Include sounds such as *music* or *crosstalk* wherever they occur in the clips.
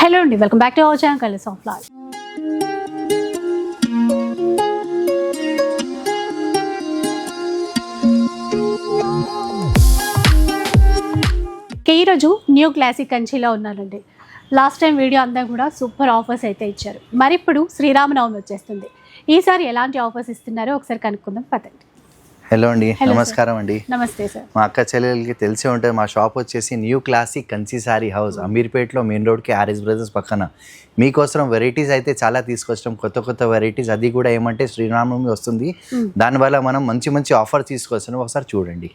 Hello అండి welcome back to our channel colours of life. ఈరోజు new classic కంచిలో ఉన్నానండి లాస్ట్ టైం వీడియో అంతా కూడా సూపర్ ఆఫర్స్ అయితే ఇచ్చారు. మరి ఇప్పుడు శ్రీరామనవమి వచ్చేస్తుంది. ఈసారి ఎలాంటి ఆఫర్స్ ఇస్తున్నారో ఒకసారి కనుక్కుందాం పదండి. హలో అండి. నమస్కారం అండి. నమస్తే సార్ మా అక్క చెల్లెలకి తెలిసే ఉంటుంది మా షాప్ వచ్చేసి new classic Kanchi sari house అమీర్పేట్లో main రోడ్కి ఆర్ఎస్ బ్రదర్స్ పక్కన. మీకోసం వెరైటీస్ అయితే చాలా తీసుకొచ్చాం. కొత్త కొత్త వెరైటీస్ అది కూడా ఏమంటే శ్రీరామనవమి వస్తుంది. దానివల్ల మనం మంచి మంచి ఆఫర్ తీసుకొచ్చాం ఒకసారి చూడండి.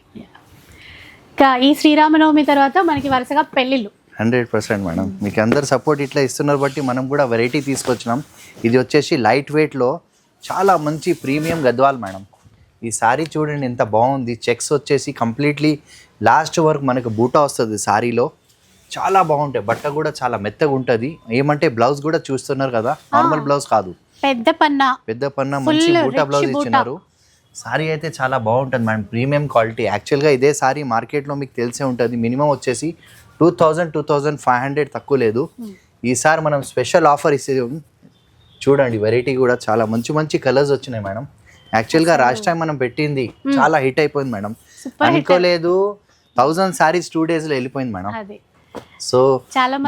ఇంకా ఈ శ్రీరామనవమి తర్వాత మనకి వరుసగా పెళ్ళిళ్ళు. Hundred percent madam. మీకు అందరు సపోర్ట్ ఇట్లా ఇస్తున్నారు బట్టి మనం కూడా వెరైటీ తీసుకొచ్చినాం. ఇది వచ్చేసి లైట్ వెయిట్లో చాలా మంచి ప్రీమియం గద్వాల్ మేడం. ఈ సారీ చూడండి ఎంత బాగుంది. చెక్స్ వచ్చేసి కంప్లీట్లీ లాస్ట్ వరకు మనకు బూటా వస్తుంది సారీలో. చాలా బాగుంటాయి. బట్ట కూడా చాలా మెత్తగా ఉంటుంది. ఏమంటే బ్లౌజ్ కూడా చూస్తున్నారు కదా? నార్మల్ బ్లౌజ్ కాదు. పెద్ద పన్న. పెద్ద పన్న మంచి బూటా బ్లౌజ్. ఇచ్చినారు. సారీ అయితే చాలా బాగుంటుంది మేడం. ప్రీమియం క్వాలిటీ యాక్చువల్గా ఇదే సారీ మార్కెట్లో మీకు తెలిసే ఉంటుంది. మినిమం వచ్చేసి two thousand two thousand five hundred తక్కువ లేదు. ఈసారి మనం స్పెషల్ ఆఫర్ ఇస్తే చూడండి. వెరైటీ కూడా చాలా మంచి మంచి కలర్స్ వచ్చినాయి మేడం. యాక్చువల్గా లాస్ట్ టైం మనం పెట్టింది చాలా హిట్ అయిపోయింది మేడం. అనుకోలేదు థౌజండ్ సారీస్ టూ డేస్లో వెళ్ళిపోయింది మేడం. సో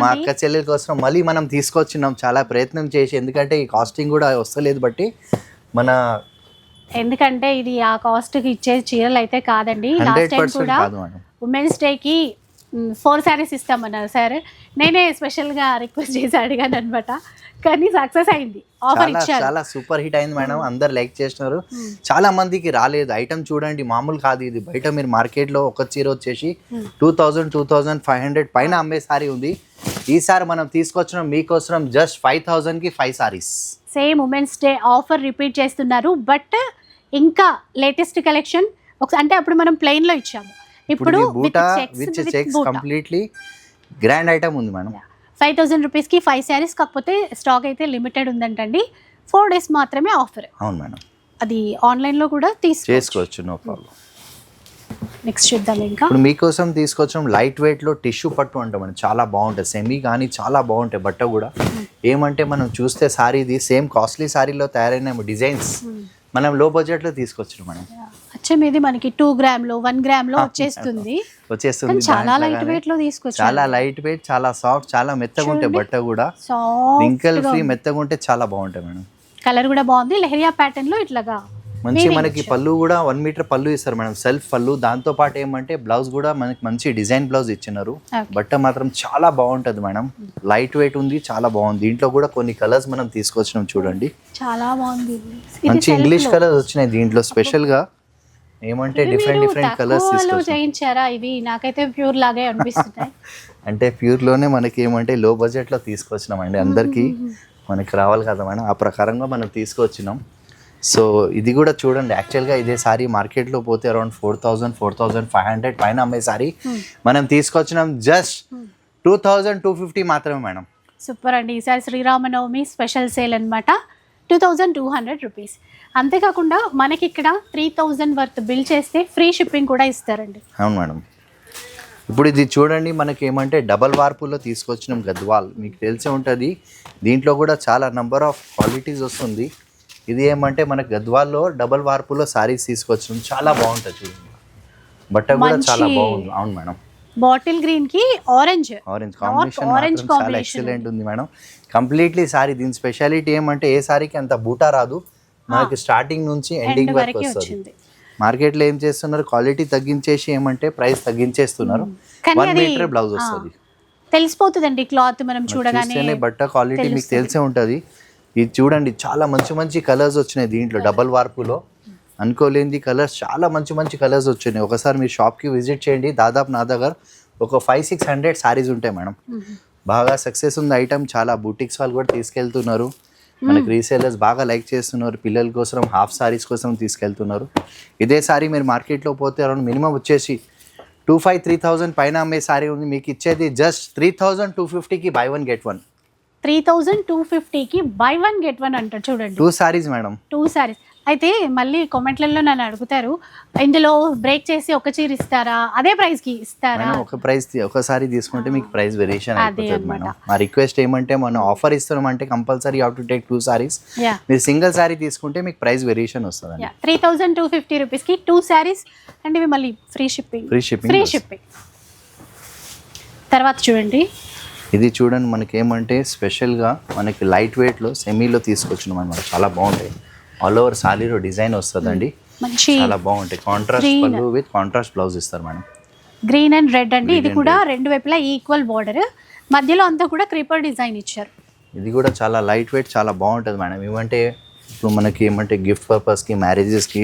మా అక్క చెల్లెల కోసం మళ్ళీ మనం తీసుకొచ్చినాం చాలా ప్రయత్నం చేసి ఎందుకంటే ఈ కాస్టింగ్ కూడా వస్తలేదు బట్టి మన ఎందుకంటే ఇది ఆ కాస్ట్కి ఇచ్చే చీరలు అయితే కాదండి. లాస్ట్ టైం కూడా ఉమెన్స్ డేకి ఫోర్ శారీస్ ఇస్తామన్నారు సార్. నేనే స్పెషల్గా రిక్వెస్ట్ చేసి అడిగాను అనమాట కానీ సక్సెస్ అయింది. ఆఫర్ చాలా ఇచ్చారు. చాలా సూపర్ హిట్ అయింది మేడం. అందరు లైక్ చేసినారు చాలా మందికి రాలేదు. ఐటమ్ చూడండి మామూలు కాదు ఇది. బయట మీరు మార్కెట్లో ఒక చీర వచ్చేసి two thousand two thousand five hundred పైన అమ్మే సారీ ఉంది. ఈసారి మనం తీసుకొచ్చిన మీకోసం జస్ట్ ఫైవ్ థౌజండ్కి five saris same women's day offer repeat చేస్తున్నారు. బట్ ఇంకా లేటెస్ట్ కలెక్షన్ ఒకసారి అంటే అప్పుడు మనం ప్లెయిన్లో ఇచ్చాము. ఇప్పుడు బూటా with checks completely grand item ఉంది మేడం. ఫైవ్ థౌసండ్ రూపీస్కి ఫైవ్ శారీస్ కాకపోతే స్టాక్ అయితే లిమిటెడ్ ఉందంటండి. ఫోర్ డేస్ మాత్రమే ఆఫర్ అవును మేడం. అది ఆన్లైన్లో కూడా తీసుకో చేసుకోవచ్చు నో ప్రాబ్లం నెక్స్ట్ చూద్దాం ఇంకా. ఇప్పుడు మీకోసం తీసుకొచ్చాం లైట్ వెయిట్లో టిష్యూ పట్టు అంటాం చాలా బాగుంటుంది సెమీ కానీ చాలా బాగుంటాయి. బట్ట కూడా ఏమంటే మనం చూస్తే సారీది సేమ్ కాస్ట్లీ సారీలో తయారైన డిజైన్స్ మనం లో బడ్జెట్లో తీసుకొచ్చాం మనం అచ్చం ఇది మనకి టూ గ్రామ్లో వన్ గ్రామ్లో వచ్చేస్తుంది వచ్చేస్తుంది చాలా లైట్ వెయిట్లో తీసుకొచ్చారు. చాలా లైట్ వెయిట్ చాలా సాఫ్ట్ చాలా మెత్తగా ఉంటాయి బట్ట కూడా. రింకల్ ఫ్రీ మెత్తగా ఉంటే చాలా బాగుంటాయి మేడం. కలర్ కూడా బాగుంది. లెహరియా ప్యాటర్న్లో ఇట్లాగా మంచి మనకి పళ్ళు కూడా వన్ మీటర్ పళ్ళు ఇస్తారు మేడం. సెల్ఫ్ పళ్ళు. దాంతో పాటు ఏమంటే బ్లౌజ్ కూడా మనకి మంచి డిజైన్ బ్లౌజ్ ఇచ్చినారు. బట్ట మాత్రం చాలా బాగుంటది మేడం. లైట్ వెయిట్ ఉంది చాలా బాగుంది. దీంట్లో కూడా కొన్ని కలర్స్ మనం తీసుకొచ్చినాం చూడండి. చాలా బాగుంది. మంచి ఇంగ్లీష్. కలర్స్ వచ్చినాయి దీంట్లో. స్పెషల్గా ఏమంటే డిఫరెంట్ డిఫరెంట్ కలర్స్ చేయించారా? ఇవి నాకైతే ప్యూర్ లాగే అనిపిస్తున్నాయి. *laughs* అంటే ప్యూర్లోనే మనకి ఏమంటే లో బడ్జెట్లో తీసుకొచ్చినాం అండి అందరికి మనకి రావాలి కదా మేడం? ఆ ప్రకారంగా మనం తీసుకొచ్చినాం. సో ఇది కూడా చూడండి. యాక్చువల్గా ఇదే సారీ మార్కెట్లో పోతే around four thousand four thousand five hundred పైన అమ్మే సారీ మనం తీసుకొచ్చినాం just two thousand two fifty మాత్రమే మేడం. సూపర్ అండి. ఈసారి శ్రీరామనవమి స్పెషల్ సేల్ అనమాట two thousand two hundred rupees అంతేకాకుండా మనకి ఇక్కడ త్రీ థౌజండ్ వర్త్ బిల్ చేస్తే ఫ్రీ షిప్పింగ్ కూడా ఇస్తారండి. అవును మేడం. ఇప్పుడు ఇది చూడండి మనకి ఏమంటే డబల్ వార్పులో తీసుకొచ్చినాం గద్వాల్. మీకు తెలిసే ఉంటుంది దీంట్లో కూడా చాలా నంబర్ ఆఫ్ క్వాలిటీస్ వస్తుంది. ఇది ఏమంటే మనకి గద్వాల్లో డబల్ వార్పులో సారీస్ తీసుకొచ్చినాం. చాలా బాగుంటుంది చూడండి. బట్ట కూడా చాలా బాగుంది. అవును మేడం. బాటిల్ గ్రీన్కి ఆరెంజ్ ఆరెంజ్ కాంబినేషన్ మాత్రం చాలా ఎక్సలెంట్ ఉంది మేడం. కంప్లీట్లీ సారీ దీని స్పెషాలిటీ ఏమంటే ఏ సారీకి అంత బూటా రాదు. మనకి స్టార్టింగ్ నుంచి ఎండింగ్ ఎండ్ వరకు వస్తుంది. మార్కెట్లో ఏం చేస్తున్నారు? క్వాలిటీ తగ్గించేసి ఏమంటే ప్రైస్ తగ్గించేస్తున్నారు. వన్ మీటర్ బ్లౌజ్ వస్తుంది. తెలిసిపోతుందండి క్లాత్ మనం చూడగానే. బట్ట క్వాలిటీ మీకు తెలిసే ఉంటుంది. ఇది చూడండి చాలా మంచి మంచి కలర్స్ వచ్చినాయి దీంట్లో డబల్ వార్పులో అనుకోలేనిది కలర్స్ చాలా మంచి మంచి కలర్స్ వచ్చినాయి. ఒకసారి మీరు షాప్కి విజిట్ చేయండి. దాదాపు నా దగ్గర ఒక ఫైవ్ సిక్స్ హండ్రెడ్ సారీస్ ఉంటాయి మేడం. బాగా సక్సెస్ ఉంది ఐటమ్ చాలా బూటిక్స్ వాళ్ళు కూడా తీసుకెళ్తున్నారు. మనకి రీసేలర్స్ బాగా లైక్ చేస్తున్నారు పిల్లల కోసం హాఫ్ సారీస్ కోసం తీసుకెళ్తున్నారు. ఇదే సారీ మీరు మార్కెట్లో పోతే అరౌండ్ మినిమం వచ్చేసి టూ ఫైవ్ త్రీ థౌజండ్ పైన అమ్మే సారీ ఉంది. మీకు ఇచ్చేది జస్ట్ త్రీ థౌజండ్ టూ ఫిఫ్టీకి buy one get one three thousand two ఫిఫ్టీకి బై వన్ గెట్ వన్ అంటారు. చూడండి. Two saris madam two saris అయితే మళ్ళీ కామెంట్లలో నన్ను అడుగుతారు ఇందులో బ్రేక్ చేసి ఒక చీర ఇస్తారా? అదే ప్రైస్కి ఇస్తారా? ఒక ప్రైస్ ఒకసారి తీసుకుంటే మీకు ప్రైస్ వేరియేషన్ అయిపోతుంది. మేడం. మా రిక్వెస్ట్ ఏమంటే మనం offer ఇస్తున్నామంటే compulsory have to take two saris మీరు సింగిల్ సారీ తీసుకుంటే మీకు ప్రైస్ వేరియేషన్ వస్తుంది త్రీ థౌజండ్ టూ ఫిఫ్టీ రూపీస్కి టూ శారీస్ అండ్ ఇవి మళ్ళీ free shipping free shipping free shipping తర్వాత చూడండి. ఇది చూడండి మనకి ఏమంటే స్పెషల్గా మనకి లైట్ వెయిట్లో సెమీలో తీసుకొచ్చినాం అనమాట చాలా బాగుంటాయి. ఆల్ ఓవర్ సారీలో డిజైన్ వస్తుందండి. మంచి చాలా బాగుంటాయి. కాంట్రాస్ట్. పళ్ళు విత్ కాంట్రాస్ట్ బ్లౌజ్ ఇస్తారు మేడం. గ్రీన్ అండ్ రెడ్ అండి. ఇది కూడా రెండు వైపులా ఈక్వల్ బార్డర్ మధ్యలో అంతా కూడా క్రీపర్ డిజైన్ ఇచ్చారు. ఇది కూడా చాలా లైట్ వెయిట్ చాలా బాగుంటుంది మేడం. ఏమంటే ఇప్పుడు మనకి ఏమంటే గిఫ్ట్ పర్పస్కి మ్యారేజెస్కి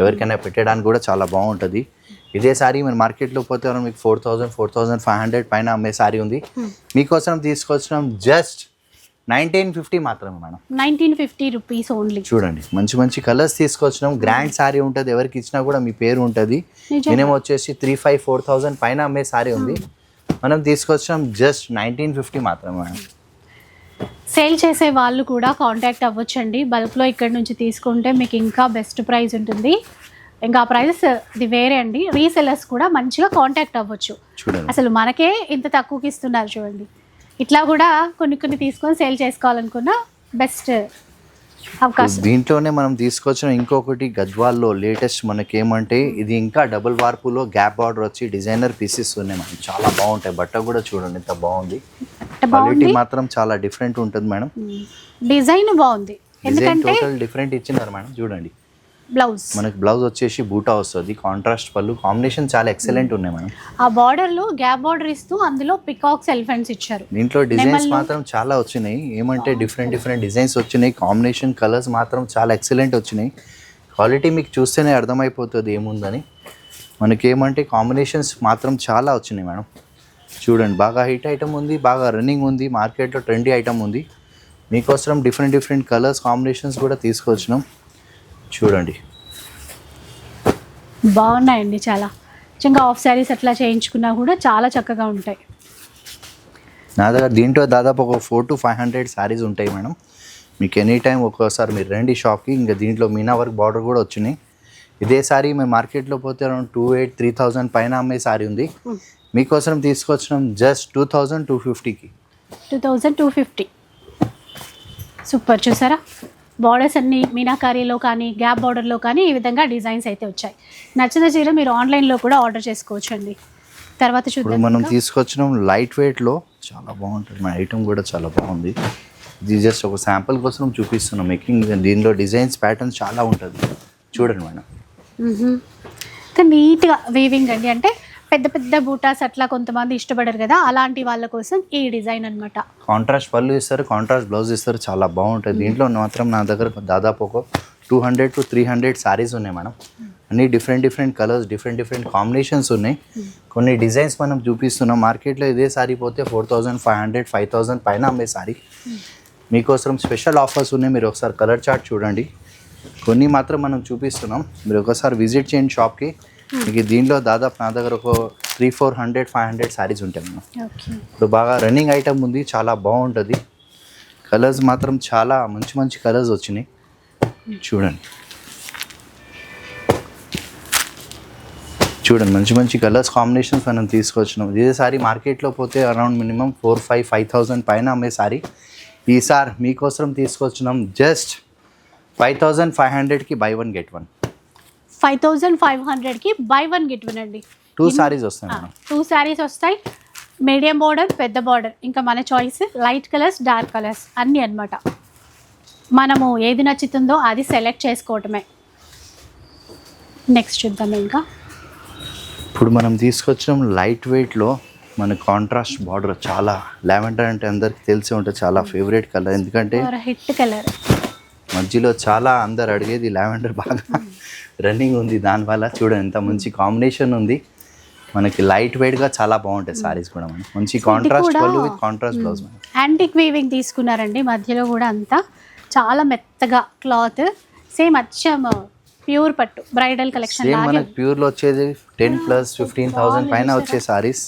ఎవరికైనా పెట్టడానికి కూడా చాలా బాగుంటుంది. ఇదే సారీ మీరు మార్కెట్లో పోతే మనం మీకు four thousand four thousand five hundred పైన అమ్మే సారీ ఉంది. మీకోసం తీసుకొచ్చినాం జస్ట్ నైన్టీన్ ఫిఫ్టీ మాత్రమే madam. Nineteen fifty rupees only. చూడండి మంచి మంచి కలర్స్ తీసుకొచ్చినాం. గ్రాండ్ సారీ ఉంటుంది ఎవరికి ఇచ్చినా కూడా మీ పేరు ఉంటుంది. మినిమం వచ్చేసి త్రీ ఫైవ్ ఫోర్ థౌజండ్ పైన అమ్మే సారీ ఉంది. మనం తీసుకొచ్చినాం జస్ట్ నైన్టీన్ ఫిఫ్టీ మాత్రమే మేడం. సేల్ చేసే వాళ్ళు కూడా కాంటాక్ట్ అవ్వచ్చండి. బల్క్లో ఇక్కడ నుంచి తీసుకుంటే మీకు ఇంకా బెస్ట్ ప్రైస్ ఉంటుంది. ఇంకా ఆ ప్రైస్ ఇది వేరే అండి. రీసెలర్స్ కూడా మంచిగా కాంటాక్ట్ అవ్వచ్చు. అసలు మనకే ఇంత తక్కువకి ఇస్తున్నారు చూడండి. ఇట్లా కూడా కొన్ని కొన్ని తీసుకొని సేల్ చేసుకోవాలనుకున్న బెస్ట్ అవకాశం. దీంట్లోనే మనం తీసుకొచ్చిన ఇంకొకటి గద్వాల్లో లేటెస్ట్ మనకేమంటే ఇది ఇంకా డబుల్ వార్పులో గ్యాప్ బార్డర్ వచ్చి డిజైనర్ పీసెస్ ఉన్నాయి మేడం. చాలా బాగుంటాయి. బట్ట కూడా చూడండి ఎంత బాగుంది. క్వాలిటీ మాత్రం చాలా డిఫరెంట్ ఉంటుంది మేడం. డిజైన్ బాగుంది. ఎందుకంటే టోటల్ డిఫరెంట్ ఇచ్చినారు మేడం. చూడండి. బ్లౌజ్. మనకి బ్లౌజ్ వచ్చేసి బూటా వస్తుంది. కాంట్రాస్ట్ పళ్ళు కాంబినేషన్ చాలా ఎక్సలెంట్ ఉన్నాయి మేడం. ఆ బార్డర్లో గ్యాప్ బార్డర్ ఇస్తూ అందులో పికాక్స్ ఎలిఫెంట్స్ ఇచ్చారు. దీంట్లో డిజైన్స్. మాత్రం చాలా వచ్చినాయి. ఏమంటే డిఫరెంట్ డిఫరెంట్ డిజైన్స్ వచ్చినాయి. కాంబినేషన్ కలర్స్ మాత్రం చాలా ఎక్సలెంట్ వచ్చినాయి. క్వాలిటీ మీకు చూస్తేనే అర్థమైపోతుంది ఏముందని. మనకి ఏమంటే కాంబినేషన్స్ మాత్రం చాలా వచ్చినాయి మేడం. చూడండి బాగా హిట్ ఐటమ్ ఉంది బాగా రన్నింగ్ ఉంది మార్కెట్లో ట్రెండీ ఐటమ్ ఉంది. మీకోసం డిఫరెంట్ డిఫరెంట్ కలర్స్ కాంబినేషన్స్ కూడా తీసుకొచ్చినాం. చూడండి. బాగున్నాయండి చాలా. నిజంగా ఆఫ్ శారీస్ అట్లా చేయించుకున్నా కూడా చాలా చక్కగా ఉంటాయి. నా దగ్గర దీంట్లో దాదాపు ఒక four to five hundred saris ఉంటాయి మేడం. మీకు ఎనీ టైం ఒక్కోసారి మీరు రండి షాప్కి ఇంకా దీంట్లో మీనా వర్క్ బార్డర్ కూడా వచ్చినాయి. ఇదే సారీ మేము మార్కెట్లో పోతే around two eight three thousand పైన అమ్మే సారీ ఉంది. మీకోసం తీసుకొచ్చినాం జస్ట్ టూ థౌజండ్ టూ ఫిఫ్టీకి two thousand two fifty super. చూసారా? బార్డర్స్ అన్ని మీనాకారీలో కానీ గ్యాప్ బార్డర్లో కానీ ఈ విధంగా డిజైన్స్ అయితే వచ్చాయి. నచ్చిన చీర మీరు ఆన్లైన్లో కూడా ఆర్డర్ చేసుకోవచ్చు అండి తర్వాత చూద్దాం మనం. తీసుకొచ్చినాం లైట్ వెయిట్లో చాలా బాగుంటుంది. మన ఐటమ్ కూడా చాలా బాగుంది. ఇది జస్ట్ ఒక శాంపుల్ కోసం చూపిస్తున్నాం. మేకింగ్ దీనిలో డిజైన్స్ ప్యాటర్న్స్ చాలా ఉంటుంది. చూడండి మేడం. నీట్గా వీవింగ్ అండి. అంటే పెద్ద పెద్ద బూటాస్ అట్లా కొంతమంది ఇష్టపడరు కదా అలాంటి వాళ్ళ కోసం ఈ డిజైన్ అన్నమాట. కాంట్రాస్ట్ పళ్ళు ఇస్తారు కాంట్రాస్ట్ బ్లౌజ్ ఇస్తారు చాలా బాగుంటుంది. దీంట్లో మాత్రం నా దగ్గర దాదాపు ఒక two hundred to three hundred saris ఉన్నాయి మేడం. అన్ని different different colours different different combinations ఉన్నాయి. కొన్ని డిజైన్స్ మనం చూపిస్తున్నాం. మార్కెట్లో ఇదే సారీ పోతే four thousand five hundred five thousand పైన అమ్మే సారీ మీకోసం స్పెషల్ ఆఫర్స్ ఉన్నాయి. మీరు ఒకసారి కలర్ చార్ట్ చూడండి. కొన్ని మాత్రం మనం చూపిస్తున్నాం. మీరు ఒకసారి విజిట్ చేయండి షాప్కి మీకు దీంట్లో దాదాపు నా దగ్గర ఒక three four hundred five hundred saris ఉంటాయి ఓకే. ఇప్పుడు బాగా రన్నింగ్ ఐటమ్ ఉంది చాలా బాగుంటుంది. కలర్స్ మాత్రం చాలా మంచి మంచి కలర్స్ వచ్చినాయి. చూడండి. చూడండి మంచి మంచి కలర్స్ కాంబినేషన్స్ మనం తీసుకొచ్చినాం. ఇదే సారీ మార్కెట్లో పోతే around minimum four five five thousand పైన అమ్మే సారీ ఈసారి మీకోసం తీసుకొచ్చినాం జస్ట్ ఫైవ్ థౌజండ్ ఫైవ్ హండ్రెడ్కి buy one get one five thousand five హండ్రెడ్కి బై వన్ గెట్ వన్ అండి. టూ సారీస్ వస్తాయి టూ శారీస్ వస్తాయి. మీడియం బార్డర్ పెద్ద బార్డర్ ఇంకా మన choice light colours dark colours అన్నీ అన్నమాట. మనము ఏది నచ్చుతుందో అది సెలెక్ట్ చేసుకోవటమే. నెక్స్ట్ చూద్దాం ఇంకా. ఇప్పుడు మనం తీసుకొచ్చిన లైట్ వెయిట్లో మన కాంట్రాస్ట్ బార్డర్ చాలా లావెండర్ అంటే అందరికి తెలిసి ఉంటుంది చాలా ఫేవరెట్ కలర్ ఎందుకంటే హిట్ కలర్ మధ్యలో చాలా అందరు అడిగేది లావెండర్ బాగా రన్నింగ్ ఉంది దానివల్ల చూడండి ఎంత మంచి కాంబినేషన్ ఉంది. మనకి లైట్ వెయిట్గా చాలా బాగుంటాయి సారీస్ కూడా మనకి. మంచి కాంట్రాస్ట్ పళ్ళు with contrast blouse antique weaving తీసుకున్నారండి మధ్యలో కూడా అంతా. చాలా మెత్తగా క్లాత్ సేమ్ అచ్చం ప్యూర్ పట్టు బ్రైడల్ కలెక్షన్ సేమ్ మనకి ప్యూర్లో వచ్చేది టెన్ ప్లస్ ఫిఫ్టీన్ థౌసండ్ పైన వచ్చే సారీస్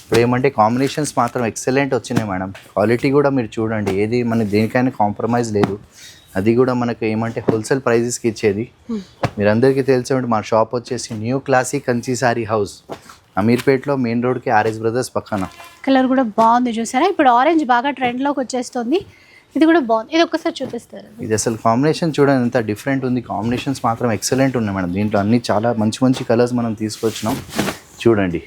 ఇప్పుడు ఏమంటే కాంబినేషన్స్ మాత్రం ఎక్సలెంట్ వచ్చినాయి మేడం. క్వాలిటీ కూడా మీరు చూడండి ఏది మనకి దేనికైనా కాంప్రమైజ్ లేదు. అది కూడా మనకు ఏమంటే హోల్సేల్ ప్రైజెస్కి ఇచ్చేది. మీరందరికీ తెలిసే మా షాప్ వచ్చేసి new classic Kanchi sari house అమీర్పేట్లో main రోడ్కి ఆర్ఎస్ బ్రదర్స్ పక్కన. కలర్ కూడా బాగుంది చూసారా? ఇప్పుడు ఆరెంజ్ బాగా ట్రెండ్లోకి వచ్చేస్తుంది. ఇది కూడా బాగుంది. ఇది ఒక్కసారి చూపిస్తారు? ఇది అసలు కాంబినేషన్ చూడండి ఎంత డిఫరెంట్ ఉంది. కాంబినేషన్స్ మాత్రం ఎక్సలెంట్ ఉన్నాయి మేడం. దీంట్లో అన్ని చాలా మంచి మంచి కలర్స్ మనం తీసుకొచ్చినాం. చూడండి.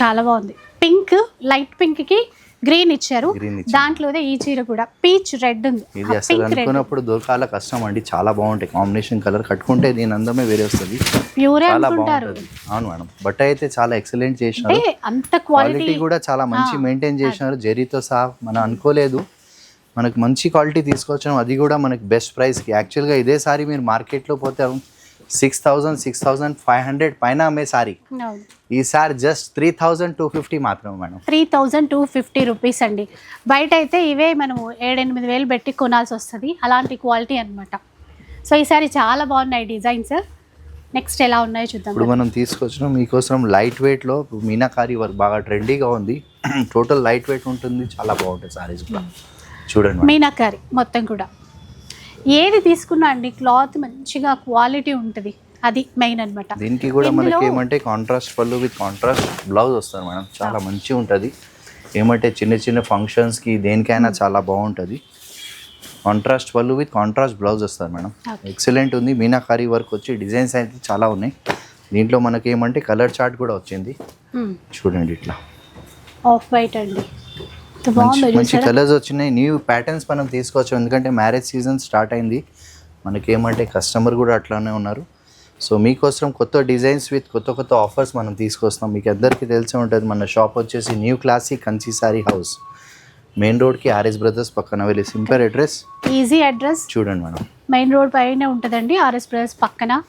చాలా బాగుంది. పింక్ లైట్ పింక్కి గ్రీన్ ఇచ్చారు. దాంట్లోదే ఈ చీర కూడా. పీచ్ రెడ్ ఉంది. ఇది అసలు అనుకున్నప్పుడు దొరకాల కష్టం అండి. చాలా బాగుంటాయి. కాంబినేషన్ కలర్ కట్టుకుంటే దీని అందమే వేరే వస్తుంది. ప్యూరే అనుకుంటారు. అవును మేడం. బట్ట అయితే చాలా ఎక్సలెంట్ చేసినారు. అంత క్వాలిటీ కూడా చాలా మంచి మెయింటైన్ చేసినారు. జెరీతో సహా మనం అనుకోలేదు. మనకు మంచి క్వాలిటీ తీసుకొచ్చాం అది కూడా మనకి బెస్ట్ ప్రైస్కి యాక్చువల్గా ఇదే సారీ మీరు మార్కెట్లో పోతే six thousand six thousand five hundred పైన అమ్మే సారీ. ఈ sari just three thousand two fifty మాత్రమే madam. Three thousand two fifty rupees అండి. బయట అయితే ఇవే మనము ఏడెనిమిది వేలు పెట్టి కొనాల్సి వస్తుంది. అలాంటి క్వాలిటీ అన్నమాట. సో ఈసారి చాలా బాగున్నాయి డిజైన్స్. నెక్స్ట్ ఎలా ఉన్నాయో చూద్దాం ఇప్పుడు మనం తీసుకొచ్చినాం మీకోసం లైట్ వెయిట్లో మీనాకారి వర్క్ బాగా ట్రెండీగా ఉంది. టోటల్ లైట్ వెయిట్ ఉంటుంది చాలా బాగుంటుంది సారీస్ కూడా. చూడండి మేడం. మీనాకారి మొత్తం కూడా. ఏది తీసుకున్నా అండి క్లాత్ మంచిగా క్వాలిటీ ఉంటుంది. అది మెయిన్ అన్నమాట. దీనికి కూడా మనకి ఏమంటే కాంట్రాస్ట్ పళ్ళు విత్ కాంట్రాస్ట్ బ్లౌజ్ వస్తుంది మేడం. చాలా మంచిగా ఉంటుంది. ఏమంటే చిన్న చిన్న ఫంక్షన్స్కి దేనికైనా చాలా బాగుంటుంది. కాంట్రాస్ట్ పళ్ళు విత్ కాంట్రాస్ట్ బ్లౌజ్ వస్తుంది మేడం. ఎక్సలెంట్ ఉంది. మీనాకారి వర్క్ వచ్చి డిజైన్స్ అయితే చాలా ఉన్నాయి. దీంట్లో మనకి ఏమంటే కలర్ చార్ట్ కూడా వచ్చింది. చూడండి ఇట్లా. ఆఫ్ వైట్ అండి. మంచి కలర్స్ వచ్చినాయి. న్యూ ప్యాటర్న్స్ మనం తీసుకోవచ్చు. ఎందుకంటే మ్యారేజ్ సీజన్ స్టార్ట్ అయింది. మనకి ఏమంటే కస్టమర్ కూడా అట్లానే ఉన్నారు. సో మీకోసం కొత్త డిజైన్స్ విత్ కొత్త కొత్త ఆఫర్స్ మనం తీసుకొస్తాం మీకు అందరికీ తెలిసే ఉంటుంది మన షాప్ వచ్చేసి new classic Kanchi sari house main రోడ్కి ఆర్ఎస్ బ్రదర్స్ పక్కన వెళ్ళి సింపల్ అడ్రస్ ఈజీ అడ్రస్ చూడండి మేడం. మెయిన్ రోడ్ పైనే ఉంటుందండి ఆర్ఎస్ బ్రదర్స్ పక్కన.